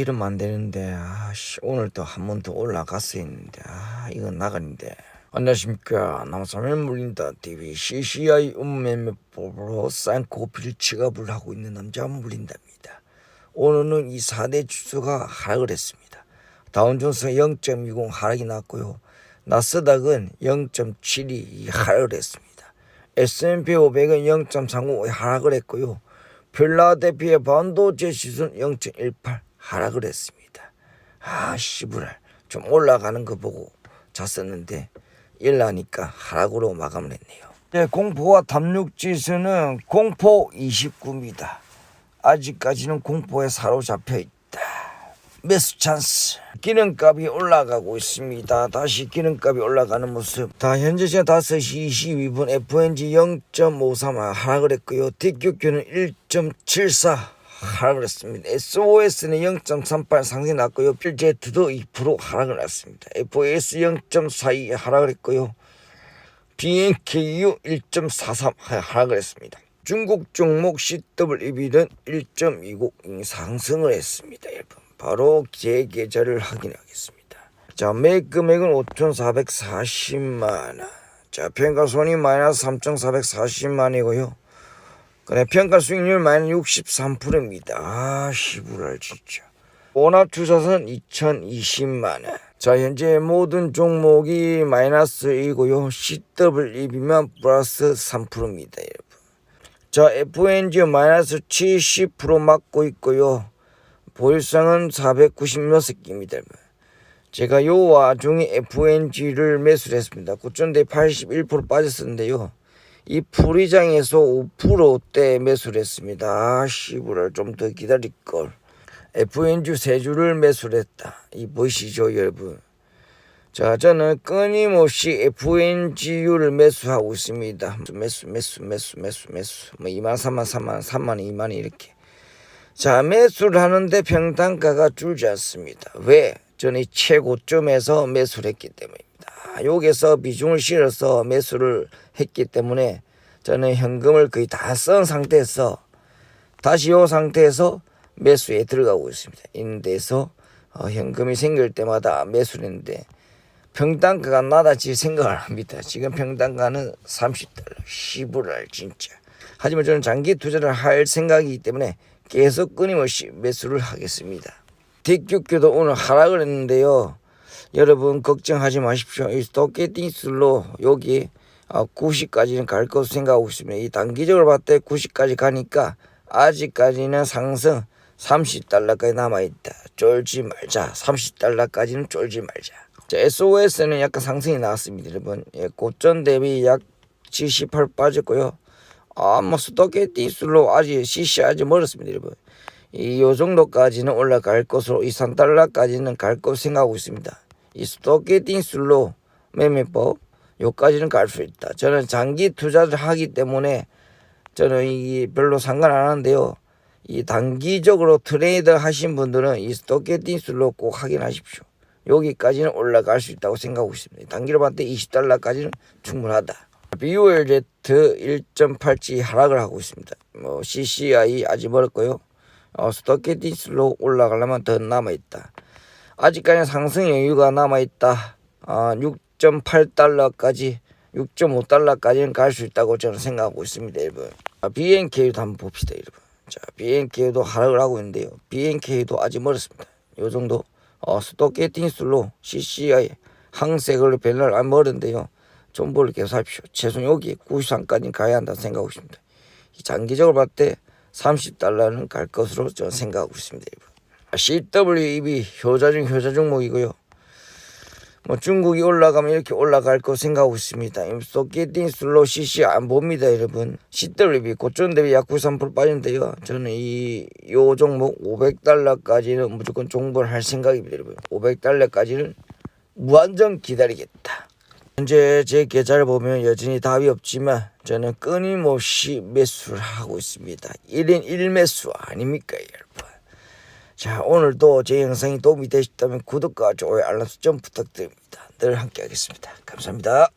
이러면 안 되는데 아씨 오늘 또 한 번 더 올라갔어 했는데 아 이건 나가는데. 안녕하십니까. 남사면 물린다 TV CCI 운매매법으로 쌍코피를 지갑을 하고 있는 남자 물린답니다. 오늘은 이 4대 주수가 하락을 했습니다. 다운존스가 0.20 하락이 났고요. 나스닥은 0.72 하락을 했습니다. S&P 500은 0.35 하락을 했고요. 필라델피아 반도체 지수는 0.18 하락을 했습니다. 아 씨부랄 좀 올라가는 거 보고 잤었는데 일나니까 하락으로 마감을 했네요. 네, 공포와 탐욕 지수는 공포 29입니다. 아직까지는 공포에 사로잡혀 있다. 매수 찬스. 기름값이 올라가고 있습니다. 다시 기름값이 올라가는 모습. 다 현재 시간 5시 22분 FNG 0.53 하락을 했고요. DQQ는 1.74 하락을 했습니다. SOS는 0.38 상승 났고요. 필제트도 2% 하락을 났습니다. FOS 0.42 하락을 했고요. BNKU 1.43 하락을 했습니다. 중국 종목 CWEB는 1.20 상승을 했습니다. 여러분. 바로 제 계좌를 확인하겠습니다. 자, 매입 금액은 5,440만 원. 자, 평가 손익 마이너스 3,440만이고요. 그래, 평가 수익률 마이너스 63%입니다. 아, 시부랄 진짜. 원화 투자선 2,020만 원. 자, 현재 모든 종목이 마이너스이고요. CWEB만 플러스 3%입니다, 여러분. 자, FNG 마이너스 70% 맞고 있고요. 보유상은 496개입니다. 제가 요 와중에 FNG를 매수를 했습니다. 고점대 81% 빠졌었는데요. 이 풀이장에서 5%대 매수를 했습니다. 아, 씨부를 좀더 기다릴 걸. FNG 세 주를 매수를 했다. 이 보이시죠, 여러분? 자, 저는 끊임없이 FNGU를 매수하고 있습니다. 매수, 매수, 매수, 매수, 매수. 뭐 2만, 3만, 3만, 3만, 2만 이렇게. 자, 매수를 하는데 평단가가 줄지 않습니다. 왜? 저는 이 최고점에서 매수를 했기 때문입니다. 여기서 비중을 실어서 매수를 했기 때문에 저는 현금을 거의 다 쓴 상태에서 다시 이 상태에서 매수에 들어가고 있습니다. 이런 데서 어, 현금이 생길 때마다 매수를 했는데 평단가가 나다지 생각을 합니다. 지금 평단가는 30달러, 10불알 진짜. 하지만 저는 장기 투자를 할 생각이기 때문에 계속 끊임없이 매수를 하겠습니다. 뒷규교도 오늘 하락을 했는데요. 여러분 걱정하지 마십시오. 이 스토케팅슬로 여기 90까지는 갈 것으로 생각하고 있습니다. 이 단기적으로 봤을 때 90까지 가니까 아직까지는 상승 30달러까지 남아있다. 쫄지 말자. 30달러까지는 쫄지 말자. 자, SOS는 약간 상승이 나왔습니다. 여러분. 예, 고점 대비 약 78 빠졌고요. 아, 뭐 스토케티슬로 아직 CC 아직 멀었습니다, 여러분. 이 요 정도까지는 올라갈 것으로 이 3달러까지는 갈 것으로 생각하고 있습니다. 이 스토케팅 슬로 매매법 요까지는 갈 수 있다. 저는 장기 투자를 하기 때문에 저는 이 별로 상관 안 하는데요. 이 단기적으로 트레이드 하신 분들은 이 스토케팅 슬로 꼭 확인하십시오. 여기까지는 올라갈 수 있다고 생각하고 있습니다. 단기로 봤을 때 20달러까지는 충분하다. BOLZ 1.8지 하락을 하고 있습니다. 뭐 CCI 아직 멀었고요. 어, 스토케티스로 올라가려면 더 남아있다. 아직까지는 상승 여유가 남아있다. 어, 6.8달러까지 6.5달러까지는 갈 수 있다고 저는 생각하고 있습니다, 여러분. 아, BNK도 한번 봅시다, 여러분. 자, BNK도 하락을 하고 있는데요. BNK도 아직 멀었습니다. 요 정도 어, 스토케팅슬로 CCI 항색을 별로 안 멀은데요. 정보를 계속 하십시오. 최소 여기 93까지 가야 한다 생각하고 있습니다. 장기적으로 봤을 때 30달러는 갈 것으로 저는 생각하고 있습니다. CWEB 효자 중 효자 종목이고요. 뭐 중국이 올라가면 이렇게 올라갈 거 생각하고 있습니다. 소켓팅 슬로 CC 안 봅니다, 여러분. CWB 고점 대비 약93% 빠진데요. 저는 이 요 종목 500달러까지는 무조건 종보를 할 생각입니다, 여러분. 500달러까지는 무한정 기다리겠다. 현재 제 계좌를 보면 여전히 답이 없지만 저는 끊임없이 매수를 하고 있습니다. 1인 1매수 아닙니까. 자 오늘도 제 영상이 도움이 되셨다면 구독과 좋아요 알람 설정 부탁드립니다. 늘 함께 하겠습니다. 감사합니다.